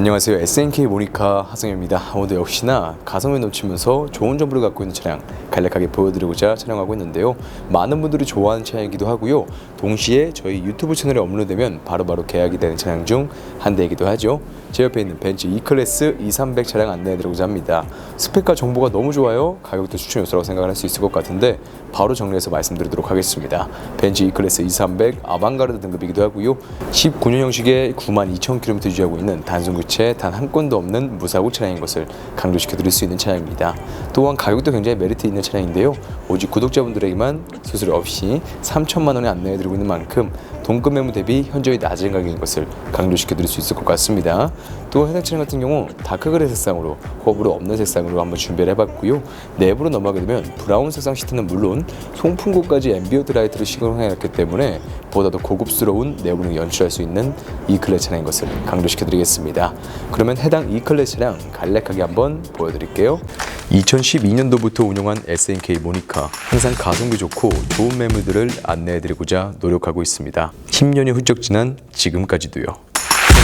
안녕하세요. SNK 모니카 하성입니다. 오늘 역시나 가성비 넘치면서 좋은 정보를 갖고 있는 차량 간략하게 보여드리고자 촬영하고 있는데요. 많은 분들이 좋아하는 차량이기도 하고요. 동시에 저희 유튜브 채널에 업로드되면 바로바로 계약이 되는 차량 중 한 대이기도 하죠. 제 옆에 있는 벤츠 E클래스 2300 차량 안내해드리고자 합니다. 스펙과 정보가 너무 좋아요. 가격도 추천 요소라고 생각을 할수 있을 것 같은데 바로 정리해서 말씀드리도록 하겠습니다. 벤츠 E클래스 2300 아방가르드 등급이기도 하고요. 19년 형식의 92,000km 유지하고 있는 단순 교체 단한 건도 없는 무사고 차량인 것을 강조시켜 드릴 수 있는 차량입니다. 또한 가격도 굉장히 메리트 있는 차량인데요. 오직 구독자분들에게만 수수료 없이 3천만 원에 안내해 드리고 있는 만큼 동급 매물 대비 현저히 낮은 가격인 것을 강조시켜 드릴 수 있을 것 같습니다. 또 해당 차량 같은 경우 다크그레 색상으로 호불호 없는 색상으로 한번 준비를 해봤고요. 내부로 넘어가게 되면 브라운 색상 시트는 물론 송풍구까지 앰비어트 라이트를 시공해놨기 때문에 보다 더 고급스러운 내부를 연출할 수 있는 이 클래 차량인 것을 강조시켜 드리겠습니다. 그러면 해당 이 클래 차량 간략하게 한번 보여드릴게요. 2012년도부터 운영한 SNK 모니카 항상 가성비 좋고 좋은 매물들을 안내해드리고자 노력하고 있습니다. 10년이 훌쩍 지난 지금까지도요.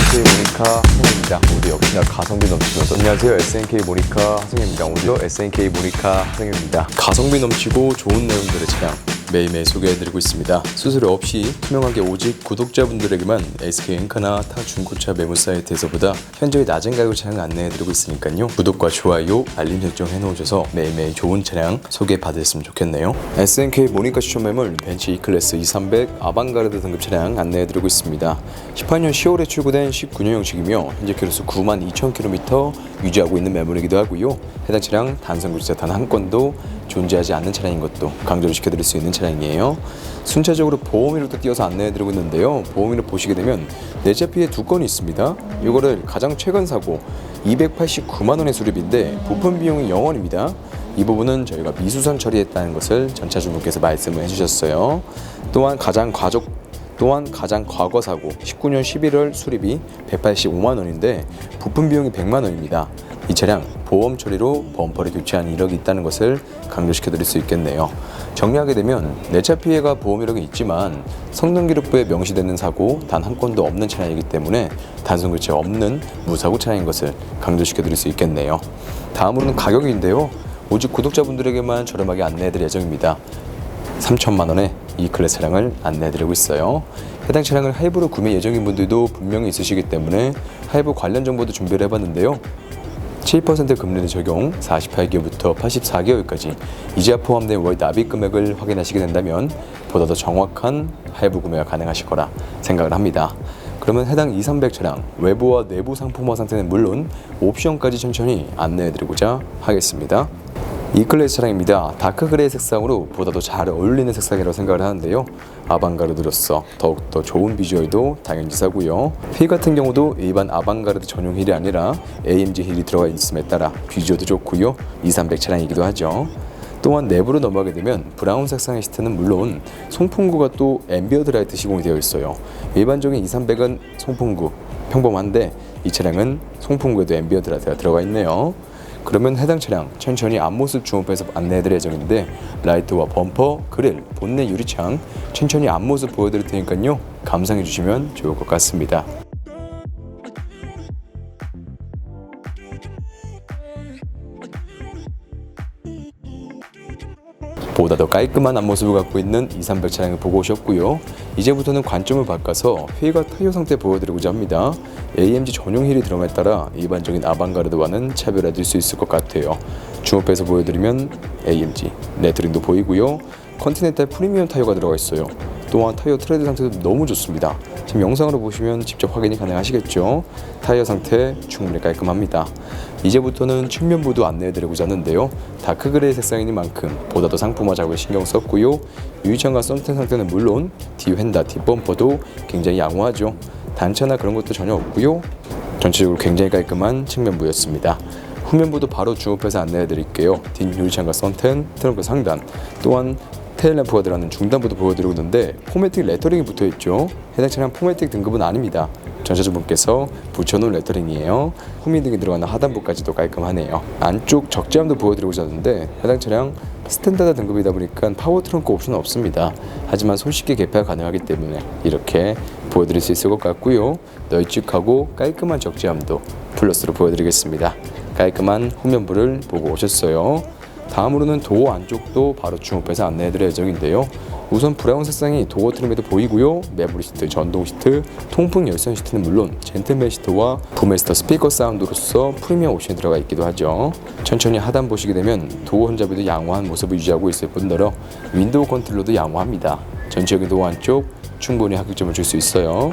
SNK 모니카 하성입니다. 모두 역시나 가성비 넘치면서 안녕하세요 SNK 모니카 하성입니다. 오늘도 SNK 모니카 하성입니다. 가성비 넘치고 좋은 내용들의 차량 매일매일 소개해드리고 있습니다. 수수료 없이 투명하게 오직 구독자분들에게만 SK 엔카나 타 중고차 매물 사이트에서보다 현저히 낮은 가격 차량 안내해드리고 있으니까요. 구독과 좋아요, 알림 설정 해놓으셔서 매일매일 좋은 차량 소개받으셨으면 좋겠네요. SNK 모니카 추천 매물 벤츠 E클래스 2300 아방가르드 등급 차량 안내해드리고 있습니다. 18년 10월에 출고된 19년 형식이며 현재 키로수 92,000km 유지하고 있는 매물이기도 하고요. 해당 차량 단선 교체 단한 건도 존재하지 않는 차량인 것도 강조를 시켜드릴 수 있는 차량이에요. 순차적으로 보험위로도 띄어서 안내해드리고 있는데요. 보험위를 보시게 되면 내차 피해 두 건이 있습니다. 이거를 가장 최근 사고 289만 원의 수리비인데 부품 비용이 0원입니다. 이 부분은 저희가 미수선 처리했다는 것을 전차주분께서 말씀을 해주셨어요. 또한 가장 과적 또한 가장 과거 사고 19년 11월 수리비 185만 원인데 부품 비용이 100만 원입니다. 이 차량 보험 처리로 범퍼를 교체한 이력이 있다는 것을 강조시켜 드릴 수 있겠네요. 정리하게 되면 내차 피해가 보험 이력이 있지만 성능 기록부에 명시되는 사고 단 한 건도 없는 차량이기 때문에 단순 교체 없는 무사고 차량인 것을 강조시켜 드릴 수 있겠네요. 다음으로는 가격인데요. 오직 구독자분들에게만 저렴하게 안내해 드릴 예정입니다. 3천만 원에 이 클래스 차량을 안내해드리고 있어요. 해당 차량을 할부로 구매 예정인 분들도 분명히 있으시기 때문에 할부 관련 정보도 준비를 해봤는데요. 7% 금리를 적용 48개월부터 84개월까지 이자 포함된 월 납입 금액을 확인하시게 된다면 보다 더 정확한 할부 구매가 가능하실 거라 생각을 합니다. 그러면 해당 2300 차량 외부와 내부 상품화 상태는 물론 옵션까지 천천히 안내해드리고자 하겠습니다. 이 클래스 차량입니다. 다크 그레이 색상으로 보다 더 잘 어울리는 색상이라고 생각을 하는데요. 아방가르드로서 더욱더 좋은 비주얼도 당연지사고요. 휠 같은 경우도 일반 아방가르드 전용 휠이 아니라 AMG 휠이 들어가 있음에 따라 비주얼도 좋고요. 2300 차량이기도 하죠. 또한 내부로 넘어가게 되면 브라운 색상의 시트는 물론 송풍구가 또 앰비어드 라이트 시공이 되어 있어요. 일반적인 2300은 송풍구 평범한데 이 차량은 송풍구에도 앰비어드 라이트가 들어가 있네요. 그러면 해당 차량 천천히 앞모습 주목해서 안내해드릴 예정인데 라이트와 범퍼, 그릴, 본넷 유리창 천천히 앞모습 보여드릴 테니까요 감상해 주시면 좋을 것 같습니다. 보다 더 깔끔한 앞모습을 갖고 있는 2300 차량을 보고 오셨고요. 이제부터는 관점을 바꿔서 휠과 타이어 상태 보여드리고자 합니다. AMG 전용 휠이 들어가에 따라 일반적인 아방가르드와는 차별화될 수 있을 것 같아요. 주목해서 보여드리면 AMG 레트링도 보이고요. 컨티넨탈 프리미엄 타이어가 들어가 있어요. 또한 타이어 트레드 상태도 너무 좋습니다. 지금 영상으로 보시면 직접 확인이 가능하시겠죠. 타이어 상태 충분히 깔끔합니다. 이제부터는 측면부도 안내해드리고자 하는데요. 다크 그레이 색상인 만큼 보다 더 상품화 작업에 신경 썼고요. 유리창과 썬텐 상태는 물론 뒤 휀다, 뒷범퍼도 굉장히 양호하죠. 단차나 그런 것도 전혀 없고요. 전체적으로 굉장히 깔끔한 측면부였습니다. 후면부도 바로 주목해서 안내해 드릴게요. 뒷 유리창과 썬텐, 트렁크 상단, 또한 테일 램프가 들어가는 중단부도 보여드리고 있는데 포매틱 레터링이 붙어있죠. 해당 차량 포매틱 등급은 아닙니다. 전차주분께서 붙여놓은 레터링이에요. 후미등이 들어가는 하단부까지도 깔끔하네요. 안쪽 적재함도 보여드리고자 하는데 해당 차량 스탠다드 등급이다 보니까 파워 트렁크 옵션은 없습니다. 하지만 손쉽게 개폐가 가능하기 때문에 이렇게 보여드릴 수 있을 것 같고요. 널찍하고 깔끔한 적재함도 플러스로 보여드리겠습니다. 깔끔한 후면부를 보고 오셨어요. 다음으로는 도어 안쪽도 바로 주목해서 안내해드릴 예정인데요. 우선 브라운 색상이 도어 트림에도 보이고요. 매부리 시트, 전동 시트, 통풍 열선 시트는 물론 젠틀맨 시트와 부메스터 스피커 사운드로서 프리미엄 옵션이 들어가 있기도 하죠. 천천히 하단 보시게 되면 도어 혼잡에도 양호한 모습을 유지하고 있을 뿐더러 윈도우 컨트롤도 양호합니다. 전체적인 도어 안쪽 충분히 합격점을 줄 수 있어요.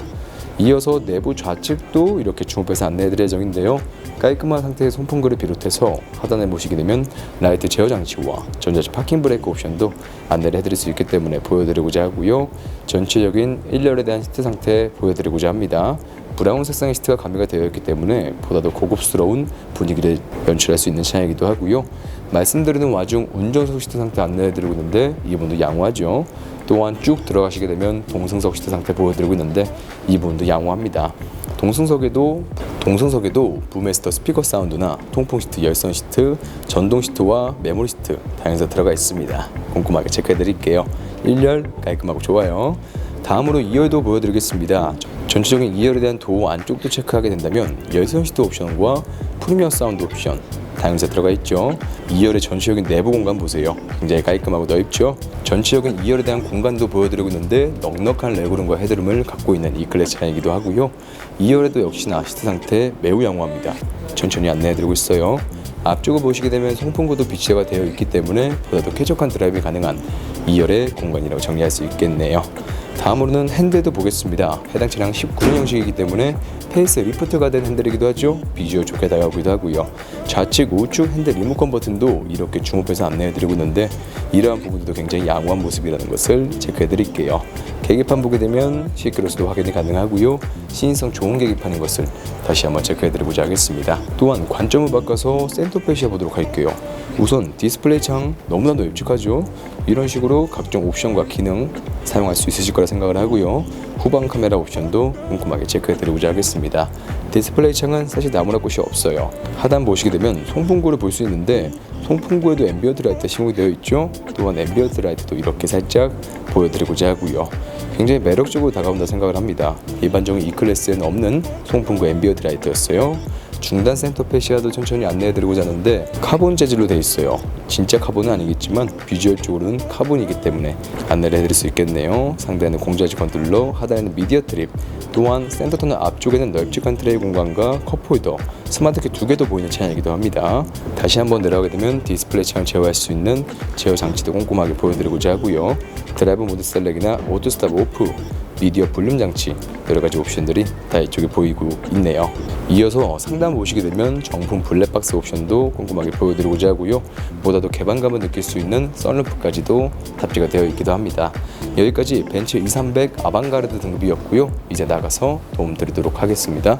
이어서 내부 좌측도 이렇게 주목해서 안내해드릴 예정인데요. 깔끔한 상태의 송풍구를 비롯해서 하단에 보시게 되면 라이트 제어 장치와 전자식 파킹 브레이크 옵션도 안내를 해드릴 수 있기 때문에 보여드리고자 하고요. 전체적인 1열에 대한 시트 상태 보여드리고자 합니다. 브라운 색상의 시트가 가미가 되어 있기 때문에 보다 더 고급스러운 분위기를 연출할 수 있는 차량이기도 하고요. 말씀드리는 와중 운전석 시트 상태 안내해드리고 있는데 이 부분도 양호하죠. 또한 쭉 들어가시게 되면 동승석 시트 상태 보여드리고 있는데 이 부분도 양호합니다. 동승석에도 동승석에도 부메스터 스피커 사운드나 통풍 시트, 열선 시트, 전동 시트와 메모리 시트 다양해서 들어가 있습니다. 꼼꼼하게 체크해 드릴게요. 1열 깔끔하고 좋아요. 다음으로 2열도 보여드리겠습니다. 전체적인 2열에 대한 도어 안쪽도 체크하게 된다면 열선 시트 옵션과 프리미엄 사운드 옵션 다양세 들어가 있죠. 2열의 전체적인 내부 공간 보세요. 굉장히 깔끔하고 넓죠. 전체적인 2열에 대한 공간도 보여드리고 있는데 넉넉한 레그룸과 헤드룸을 갖고 있는 이 클래스 차량이기도 하고요. 2열에도 역시나 시트 상태 매우 양호합니다. 천천히 안내해드리고 있어요. 앞쪽을 보시게 되면 송풍구도 비치가 되어 있기 때문에 보다 더 쾌적한 드라이빙이 가능한 2열의 공간이라고 정리할 수 있겠네요. 다음으로는 핸들도 보겠습니다. 해당 차량 19년 형식이기 때문에 페이스 리프트가 된 핸들이기도 하죠. 비주얼 좋게 다가오기도 하고요. 좌측 우측 핸들 리모컨 버튼도 이렇게 주목해서 안내해드리고 있는데 이러한 부분도 굉장히 양호한 모습이라는 것을 체크해드릴게요. 계기판 보게 되면 시크로스도 확인이 가능하고요. 시인성 좋은 계기판인 것을 다시 한번 체크해드리고자 하겠습니다. 또한 관점을 바꿔서 센터페시아 보도록 할게요. 우선 디스플레이 창 너무나도 엽직하죠. 이런 식으로 각종 옵션과 기능 사용할 수 있으실 거라 생각을 하고요. 후방 카메라 옵션도 꼼꼼하게 체크해드리고자 하겠습니다. 디스플레이 창은 사실 나무랄 곳이 없어요. 하단 보시게 되면 송풍구를 볼 수 있는데 송풍구에도 앰비언트 라이트 시공이 되어 있죠. 또한 앰비언트 라이트도 이렇게 살짝 보여드리고자 하고요. 굉장히 매력적으로 다가온다 생각을 합니다. 일반적인 E 클래스에는 없는 송풍구 앰비언트 라이트였어요. 중단 센터 페시아도 천천히 안내해드리고자 하는데 카본 재질로 되어 있어요. 진짜 카본은 아니겠지만 비주얼적으로는 카본이기 때문에 안내를 해드릴 수 있겠네요. 상단에는 공자지 컨트롤러, 하단에는 미디어 트립, 또한 센터 터널 앞쪽에는 널찍한 트레이 공간과 컵홀더, 스마트키 두 개도 보이는 차량이기도 합니다. 다시 한번 내려가게 되면 디스플레이 창을 제어할 수 있는 제어 장치도 꼼꼼하게 보여드리고자 하고요. 드라이브 모드 셀렉이나 오토 스탑 오프, 미디어 볼륨 장치 여러 가지 옵션들이 다 이쪽에 보이고 있네요. 이어서 상단 보시게 되면 정품 블랙박스 옵션도 꼼꼼하게 보여드리고자 하고요. 보다 더 개방감을 느낄 수 있는 썬루프까지도 탑재가 되어 있기도 합니다. 여기까지 벤츠 2300 아방가르드 등급이었고요. 이제 나가서 도움드리도록 하겠습니다.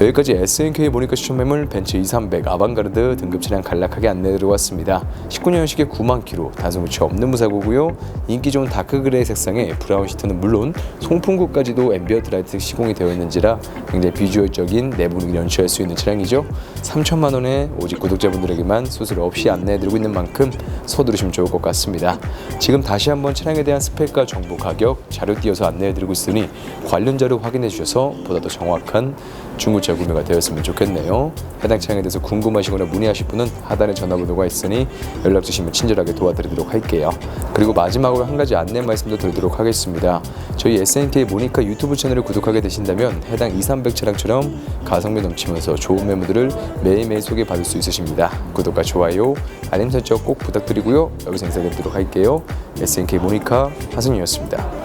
여기까지 SNK 모니카 추천 매물 벤츠 2300 아방가르드 등급 차량 간략하게 안내드려 왔습니다. 19년식의 9만 킬로 단순 무치 없는 무사고고요. 인기 좋은 다크 그레이 색상의 브라운 시트는 물론 송 풍구까지도 앰비언트 라이트 시공이 되어 있는지라 굉장히 비주얼적인 내부를 연출할 수 있는 차량이죠. 3천만 원에 오직 구독자분들에게만 수수료 없이 안내해드리고 있는 만큼 서두르시면 좋을 것 같습니다. 지금 다시 한번 차량에 대한 스펙과 정보, 가격, 자료 띄어서 안내해드리고 있으니 관련 자료 확인해 주셔서 보다 더 정확한 중고차 구매가 되었으면 좋겠네요. 해당 차량에 대해서 궁금하시거나 문의하실 분은 하단에 전화번호가 있으니 연락 주시면 친절하게 도와드리도록 할게요. 그리고 마지막으로 한 가지 안내 말씀도 드리도록 하겠습니다. 저희 SNK 모니카 유튜브 채널을 구독하게 되신다면 해당 2, 300 차량처럼 가성비 넘치면서 좋은 매물들을 매일매일 소개받을 수 있으십니다. 구독과 좋아요, 알림 설정 꼭 부탁드리고요. 여기서 인사드리도록 할게요. SNK 모니카 하승이었습니다.